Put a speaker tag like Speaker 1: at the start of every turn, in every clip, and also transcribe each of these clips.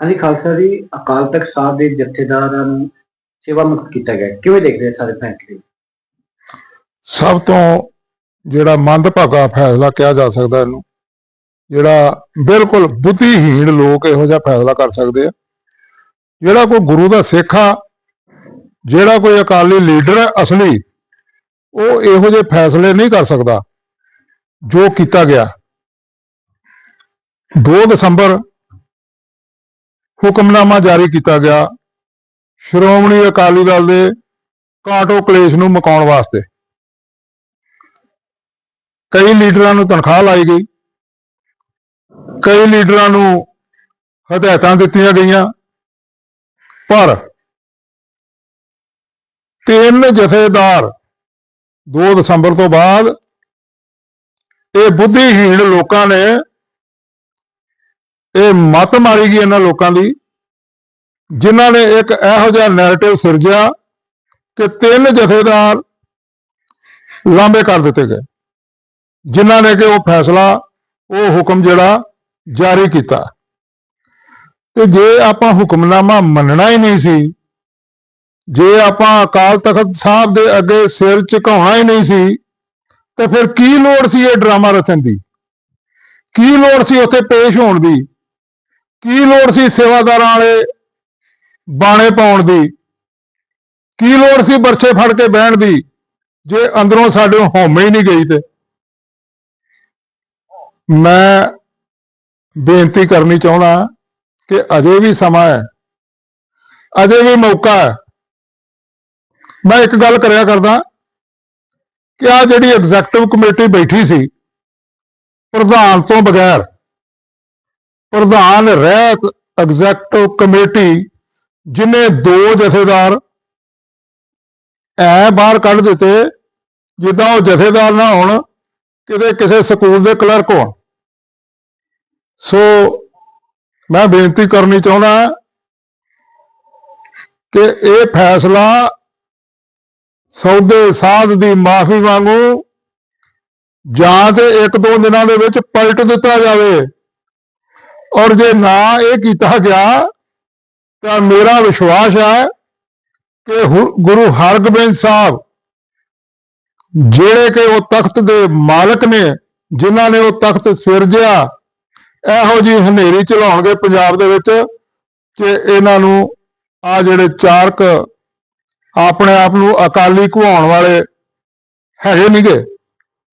Speaker 1: ਹਾਂਜੀ, ਖਾਲਸਾ ਜੀ, ਅਕਾਲ ਤਖਤ ਸਾਹਿਬ ਦੇ ਜਥੇਦਾਰਾਂ ਨੂੰ ਸੇਵਾ ਮੁਕਤ ਕੀਤਾ ਗਿਆ। ਕਿਵੇਂ ਦੇਖਦੇ ਸਾਰੇ ਫੈਸਲੇ
Speaker 2: ਸਭ ਤੋਂ ਜਿਹੜਾ ਮੰਦਭਾਗਾ ਫੈਸਲਾ ਕਿਹਾ ਜਾ ਸਕਦਾ ਇਹਨੂੰ, ਜਿਹੜਾ ਬਿਲਕੁਲ ਬੁੱਧੀਹੀਣ ਲੋਕ ਇਹੋ ਜਿਹਾ ਫੈਸਲਾ ਕਰ ਸਕਦੇ ਆ। ਜਿਹੜਾ ਕੋਈ ਗੁਰੂ ਦਾ ਸਿੱਖ ਆ, ਜਿਹੜਾ ਕੋਈ ਅਕਾਲੀ ਲੀਡਰ ਹੈ ਅਸਲੀ, ਉਹ ਇਹੋ ਜਿਹੇ ਫੈਸਲੇ ਨਹੀਂ ਕਰ ਸਕਦਾ ਜੋ ਕੀਤਾ ਗਿਆ। 2 ਦਸੰਬਰ ਹੁਕਮਨਾਮਾ ਜਾਰੀ ਕੀਤਾ ਗਿਆ। ਸ਼੍ਰੋਮਣੀ ਅਕਾਲੀ ਦਲ ਦੇ ਕਾਟੋ ਕਲੇਸ਼ ਨੂੰ ਮਕਾਉਣ ਵਾਸਤੇ ਕਈ ਲੀਡਰਾਂ ਨੂੰ ਤਨਖਾਹ ਲਾਈ ਗਈ। ਕਈ ਲੀਡਰਾਂ ਨੂੰ ਹਦਾਇਤਾਂ ਦਿੱਤੀਆਂ ਗਈਆਂ। ਪਰ ਤਿੰਨ ਜਥੇਦਾਰ 2 ਦਸੰਬਰ ਤੋਂ ਬਾਅਦ ਇਹ ਬੁੱਧੀਹੀਣ ਲੋਕਾਂ ਨੇ ਇਹ ਮਤ ਮਾਰੀ ਗਈ ਇਹਨਾਂ ਲੋਕਾਂ ਦੀ, ਜਿਨ੍ਹਾਂ ਨੇ ਇੱਕ ਇਹੋ ਜਿਹਾ ਨੈਰੇਟਿਵ ਸਿਰਜਿਆ ਕਿ ਤਿੰਨ ਜਥੇਦਾਰ ਲਾਂਬੇ ਕਰ ਦਿੱਤੇ ਗਏ, ਜਿਨ੍ਹਾਂ ਨੇ ਕਿ ਉਹ ਫੈਸਲਾ, ਉਹ ਹੁਕਮ ਜਿਹੜਾ ਜਾਰੀ ਕੀਤਾ। ਤੇ ਜੇ ਆਪਾਂ ਹੁਕਮਨਾਮਾ ਮੰਨਣਾ ਹੀ ਨਹੀਂ ਸੀ, ਜੇ ਆਪਾਂ ਅਕਾਲ ਤਖਤ ਸਾਹਿਬ ਦੇ ਅੱਗੇ ਸਿਰ ਝੁਕਾਉਣਾ ਹੀ ਨਹੀਂ ਸੀ, ਤੇ ਫਿਰ ਕੀ ਲੋੜ ਸੀ ਇਹ ਡਰਾਮਾ ਰਚਣ ਦੀ? ਕੀ ਲੋੜ ਸੀ ਉੱਥੇ ਪੇਸ਼ ਹੋਣ ਦੀ? ਕੀ ਲੋੜ ਸੀ ਸੇਵਾਦਾਰਾਂ ਵਾਲੇ ਬਾਣੇ ਪਾਉਣ ਦੀ? ਕੀ ਲੋੜ ਸੀ ਬਰਛੇ ਫੜ ਕੇ ਬਹਿਣ ਦੀ? ਜੇ ਅੰਦਰੋਂ ਸਾਡੇ ਹਉਮੈ ਹੀ ਨਹੀਂ ਗਈ ਤੇ। ਮੈਂ ਬੇਨਤੀ ਕਰਨੀ ਚਾਹੁੰਦਾ ਕਿ ਅਜੇ ਵੀ ਸਮਾਂ ਹੈ। ਅਜੇ ਵੀ ਮੌਕਾ ਹੈ। ਮੈਂ ਇੱਕ ਗੱਲ ਕਰਿਆ ਕਰਦਾ ਕਿ ਆ ਜਿਹੜੀ ਐਗਜ਼ੈਕਟਿਵ ਕਮੇਟੀ ਬੈਠੀ ਸੀ, ਪ੍ਰਧਾਨ ਤੋਂ ਬਗੈਰ ਪ੍ਰਧਾਨ ਰਹਿਤ ਐਗਜ਼ੈਕਟਿਵ ਕਮੇਟੀ ਜਿਨੇ ਦੋ ਜਥੇਦਾਰ ਐ ਬਾਹਰ ਕੱਢ ਦਿੱਤੇ, ਜਿੱਦਾਂ ਉਹ ਜਥੇਦਾਰ ਨਾ ਹੋਣ, ਕਿਤੇ ਕਿਸੇ ਸਕੂਲ ਦੇ ਕਲਰਕ ਹੋਣ। ਸੋ ਮੈਂ ਬੇਨਤੀ ਕਰਨੀ ਚਾਹੁੰਦਾ ਕਿ ਇਹ ਫੈਸਲਾ ਸੌਦੇ ਸਾਧ ਦੀ ਮਾਫੀ ਵਾਂਗੂ ਜਾਂ ਤੇ ਇੱਕ ਦੋ ਦਿਨਾਂ ਦੇ ਵਿੱਚ ਪਲਟ ਦਿੱਤਾ ਜਾਵੇ। ਔਰ ਜੇ ਨਾ ਇਹ ਕੀਤਾ ਗਿਆ, ਤਾਂ ਮੇਰਾ ਵਿਸ਼ਵਾਸ ਹੈ ਕਿ ਹੁ- ਗੁਰੂ ਹਰਗੋਬਿੰਦ ਸਾਹਿਬ ਜਿਹੜੇ ਕਿ ਉਹ ਤਖਤ ਦੇ ਮਾਲਕ ਨੇ, ਜਿਨ੍ਹਾਂ ਨੇ ਉਹ ਤਖਤ ਸਿਰਜਿਆ, ਇਹੋ ਜੀ ਹਨੇਰੀ ਚਲਾਉਣਗੇ ਪੰਜਾਬ ਦੇ ਵਿੱਚ ਕਿ ਇਹਨਾਂ ਨੂੰ ਆ ਜਿਹੜੇ ਚਾਰਕ ਆਪਣੇ ਆਪ ਨੂੰ ਅਕਾਲੀ ਘੁਆਉਣ ਵਾਲੇ ਹੈਗੇ ਨਹੀਂਗੇ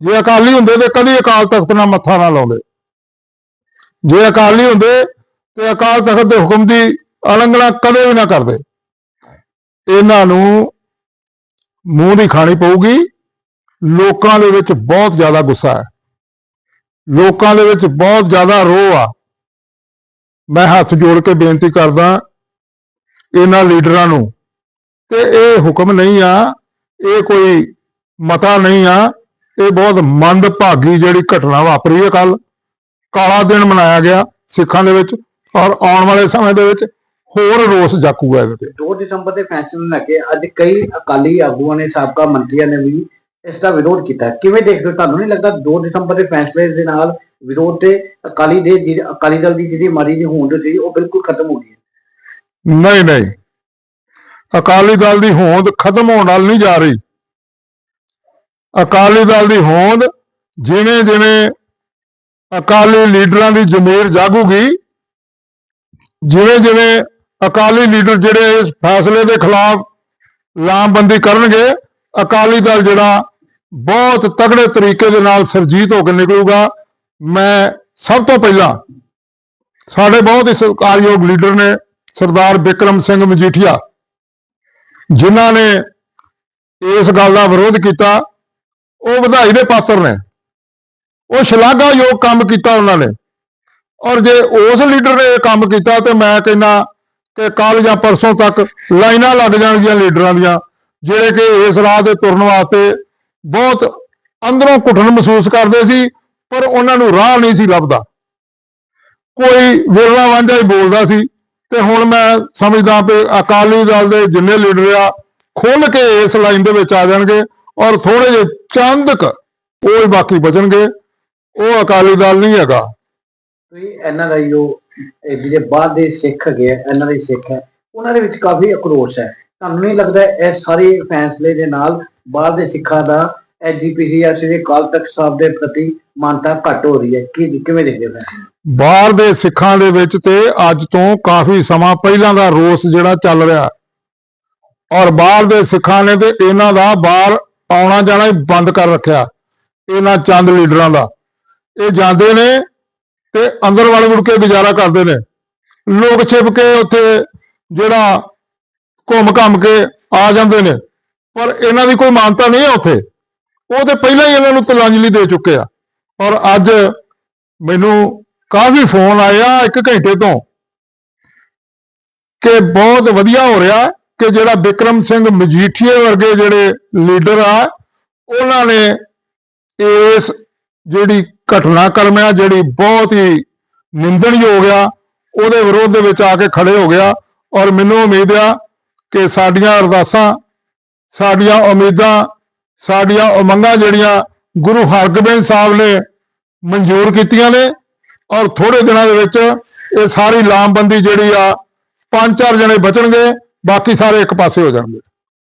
Speaker 2: ਜੇ ਅਕਾਲੀ ਹੁੰਦੇ ਤੇ ਕਦੀ ਅਕਾਲ ਤਖਤ ਨਾਲ ਮੱਥਾ ਨਾ ਲਾਉਂਦੇ। ਜੇ ਅਕਾਲ ਨਹੀਂ ਹੁੰਦੇ ਤੇ ਅਕਾਲ ਤਖਤ ਦੇ ਹੁਕਮ ਦੀ ਉਲੰਘਣਾ ਕਦੇ ਵੀ ਨਾ ਕਰਦੇ। ਇਹਨਾਂ ਨੂੰ ਮੂੰਹ ਦੀ ਖਾਣੀ ਪਊਗੀ। ਲੋਕਾਂ ਦੇ ਵਿੱਚ ਬਹੁਤ ਜ਼ਿਆਦਾ ਗੁੱਸਾ ਹੈ। ਲੋਕਾਂ ਦੇ ਵਿੱਚ ਬਹੁਤ ਜ਼ਿਆਦਾ ਰੋਹ ਆ। ਮੈਂ ਹੱਥ ਜੋੜ ਕੇ ਬੇਨਤੀ ਕਰਦਾ ਇਹਨਾਂ ਲੀਡਰਾਂ ਨੂੰ, ਤੇ ਇਹ ਹੁਕਮ ਨਹੀਂ ਆ, ਇਹ ਕੋਈ ਮਤਾ ਨਹੀਂ ਆ, ਇਹ ਬਹੁਤ ਮੰਦਭਾਗੀ ਜਿਹੜੀ ਘਟਨਾ ਵਾਪਰੀ ਹੈ ਕੱਲ ਕਾਲਾ ਦਿਨ ਮਨਾਇਆ ਗਿਆ ਸਿੱਖਾਂ ਦੇ ਵਿੱਚ ਔਰ ਆਉਣ ਵਾਲੇ ਸਮੇਂ ਦੇ ਵਿੱਚ ਹੋਰ ਰੋਸ ਜਾਕੂਗਾ ਇਹਦੇ ਤੇ।
Speaker 1: 2 ਦਸੰਬਰ ਦੇ ਫੈਸਲੇ ਨੂੰ ਲੈ ਕੇ ਅੱਜ ਕਈ ਅਕਾਲੀ ਆਗੂਆਂ ਨੇ ਸਾਬਕਾ ਮੰਤਰੀਆਂ ਨੇ ਵੀ ਇਸ ਦਾ ਵਿਰੋਧ ਕੀਤਾ। ਕਿਵੇਂ ਦੇਖਦੇ ਤੁਹਾਨੂੰ ਨਹੀਂ ਲੱਗਦਾ 2 ਦਸੰਬਰ ਦੇ ਫੈਸਲੇ ਦੇ ਨਾਲ ਵਿਰੋਧ ਤੇ ਅਕਾਲੀ ਦੇ ਅਕਾਲੀ ਦਲ ਦੀ ਜਿਹੜੀ ਮਾਰੀ ਦੀ ਹੋਂਦ ਸੀ ਉਹ ਬਿਲਕੁਲ ਖਤਮ ਹੋ ਗਈ ਹੈ?
Speaker 2: ਨਹੀਂ ਨਹੀਂ। ਅਕਾਲੀ ਦਲ ਦੀ ਹੋਂਦ ਖਤਮ ਹੋਣ ਨਾਲ ਨਹੀਂ ਜਾ ਰਹੀ। ਅਕਾਲੀ ਦਲ ਦੀ ਹੋਂਦ ਜਿਵੇਂ ਜਿਵੇਂ ਅਕਾਲੀ ਲੀਡਰਾਂ ਦੀ ਜ਼ਮੀਰ ਜਾਗੂਗੀ। ਜਿਵੇਂ ਜਿਵੇਂ ਅਕਾਲੀ ਲੀਡਰ ਜਿਹੜੇ ਇਸ ਫੈਸਲੇ ਦੇ ਖਿਲਾਫ ਲਾਮਬੰਦੀ ਕਰਨਗੇ, ਅਕਾਲੀ ਦਲ ਜਿਹੜਾ ਬਹੁਤ ਤਗੜੇ ਤਰੀਕੇ ਦੇ ਨਾਲ ਸਰਜੀਤ ਹੋ ਕੇ ਨਿਕਲੂਗਾ। ਮੈਂ ਸਭ ਤੋਂ ਪਹਿਲਾਂ ਸਾਡੇ ਬਹੁਤ ਹੀ ਸਤਿਕਾਰਯੋਗ ਲੀਡਰ ਨੇ ਸਰਦਾਰ ਬਿਕਰਮ ਸਿੰਘ ਮਜੀਠੀਆ, ਜਿਨ੍ਹਾਂ ਨੇ ਇਸ ਗੱਲ ਦਾ ਵਿਰੋਧ ਕੀਤਾ। ਉਹ ਵਧਾਈ ਦੇ ਪਾਤਰ ਨੇ। ਉਹ ਸ਼ਲਾਘਾਯੋਗ ਕੰਮ ਕੀਤਾ ਉਹਨਾਂ ਨੇ। ਔਰ ਜੇ ਉਸ ਲੀਡਰ ਨੇ ਇਹ ਕੰਮ ਕੀਤਾ ਤੇ ਮੈਂ ਕਹਿੰਦਾ ਕਿ ਕੱਲ ਜਾਂ ਪਰਸੋਂ ਤੱਕ ਲਾਈਨਾਂ ਲੱਗ ਜਾਣਗੀਆਂ ਲੀਡਰਾਂ ਦੀਆਂ, ਜਿਹੜੇ ਕਿ ਇਸ ਰਾਹ ਤੇ ਤੁਰਨ ਵਾਸਤੇ ਬਹੁਤ ਅੰਦਰੋਂ ਘੁਟਨ ਮਹਿਸੂਸ ਕਰਦੇ ਸੀ, ਪਰ ਉਹਨਾਂ ਨੂੰ ਰਾਹ ਨਹੀਂ ਸੀ ਲੱਭਦਾ। ਕੋਈ ਵਿਰਲਾ ਵਾਂਝਾ ਹੀ ਬੋਲਦਾ ਸੀ ਤੇ ਹੁਣ ਮੈਂ ਸਮਝਦਾ ਕਿ ਅਕਾਲੀ ਦਲ ਦੇ ਜਿੰਨੇ ਲੀਡਰ ਆ, ਖੁੱਲ ਕੇ ਇਸ ਲਾਈਨ ਦੇ ਵਿੱਚ ਆ ਜਾਣਗੇ ਔਰ ਥੋੜੇ ਜਿਹੇ ਚੰਦਕ ਉਹ ਬਾਕੀ ਬਚਣਗੇ। ਉਹ ਅਕਾਲੀ ਦਲ ਨਹੀਂ ਹੈਗਾ।
Speaker 1: ਤੁਸੀਂ ਐਨਆਰਆਈ ਹੋ ਇਹ ਜਿਹੜੇ ਬਾਹਰ ਦੇ ਸਿੱਖ ਹੈਗੇ ਆ ਇਹਨਾਂ ਦੇ ਸਿੱਖ ਹੈ ਉਹਨਾਂ ਦੇ ਵਿੱਚ ਕਾਫੀ ਆਕਰੋਸ਼ ਹੈ। ਤੁਹਾਨੂੰ ਨਹੀਂ ਲੱਗਦਾ ਇਹ ਸਾਰੇ ਫੈਸਲੇ ਦੇ ਨਾਲ ਬਾਹਰ ਦੇ ਸਿੱਖਾਂ ਦਾ ਐਜੀਪੀਸੀ ਜਾਂ ਸ੍ਰੀ ਅਕਾਲ ਤਖਤ ਸਾਹਿਬ ਦੇ ਪ੍ਰਤੀ ਮਾਨਤਾ ਘੱਟ ਹੋ ਰਹੀ ਹੈ? ਕੀ ਕਿਵੇਂ ਦੇਖਦੇ ਹੋ
Speaker 2: ਬਾਹਰ ਦੇ ਸਿੱਖਾਂ ਦੇ ਵਿੱਚ ਤੇ ਅੱਜ ਤੋਂ ਕਾਫੀ ਸਮਾਂ ਪਹਿਲਾਂ ਦਾ ਰੋਸ ਜਿਹੜਾ ਚੱਲ ਰਿਹਾ ਔਰ ਬਾਹਰ ਦੇ ਸਿੱਖਾਂ ਨੇ ਤੇ ਇਹਨਾਂ ਦਾ ਬਾਹਰ ਆਉਣਾ ਜਾਣਾ ਹੀ ਬੰਦ ਕਰ ਰੱਖਿਆ। ਇਹਨਾਂ ਚੰਦ ਲੀਡਰਾਂ ਦਾ। ਇਹ ਜਾਂਦੇ ਨੇ ਤੇ ਅੰਦਰ ਵੜ ਮੁੜ ਕੇ ਗੁਜ਼ਾਰਾ ਕਰਦੇ ਨੇ। ਲੋਕ ਛਿਪ ਕੇ ਉੱਥੇ ਜਿਹੜਾ ਘੁੰਮ ਘੰਮ ਕੇ ਆ ਜਾਂਦੇ ਨੇ। ਪਰ ਇਹਨਾਂ ਦੀ ਕੋਈ ਮਾਨਤਾ ਨਹੀਂ ਹੈ ਉੱਥੇ। ਉਹ ਤੇ ਪਹਿਲਾਂ ਹੀ ਇਹਨਾਂ ਨੂੰ ਤਲਾਂਜਲੀ ਦੇ ਚੁੱਕੇ ਆ। ਔਰ ਅੱਜ ਮੈਨੂੰ ਕਾਫੀ ਫੋਨ ਆਇਆ ਇੱਕ ਘੰਟੇ ਤੋਂ ਕਿ ਬਹੁਤ ਵਧੀਆ ਹੋ ਰਿਹਾ ਕਿ ਜਿਹੜਾ ਵਿਕਰਮ ਸਿੰਘ ਮਜੀਠੀਏ ਵਰਗੇ ਜਿਹੜੇ ਲੀਡਰ ਆ, ਉਹਨਾਂ ਨੇ ਇਸ ਜਿਹੜੀ ਘਟਨਾਕ੍ਰਮ ਆ ਜਿਹੜੀ ਬਹੁਤ ਹੀ ਨਿੰਦਣਯੋਗ ਆ, ਉਹਦੇ ਵਿਰੋਧ ਦੇ ਵਿੱਚ ਆ ਕੇ ਖੜੇ ਹੋ ਗਿਆ ਔਰ ਮੈਨੂੰ ਉਮੀਦ ਆ ਕਿ ਸਾਡੀਆਂ ਅਰਦਾਸਾਂ, ਸਾਡੀਆਂ ਉਮੀਦਾਂ, ਸਾਡੀਆਂ ਉਮੰਗਾਂ ਜਿਹੜੀਆਂ ਗੁਰੂ ਹਰਗੋਬਿੰਦ ਸਾਹਿਬ ਨੇ ਮਨਜ਼ੂਰ ਕੀਤੀਆਂ ਨੇ ਔਰ ਥੋੜੇ ਦਿਨਾਂ ਦੇ ਵਿੱਚ ਇਹ ਸਾਰੀ ਲਾਮਬੰਦੀ ਜਿਹੜੀ ਆ, ਪੰਜ ਚਾਰ ਜਣੇ ਬਚਣਗੇ, ਬਾਕੀ ਸਾਰੇ ਇੱਕ ਪਾਸੇ ਹੋ ਜਾਣਗੇ।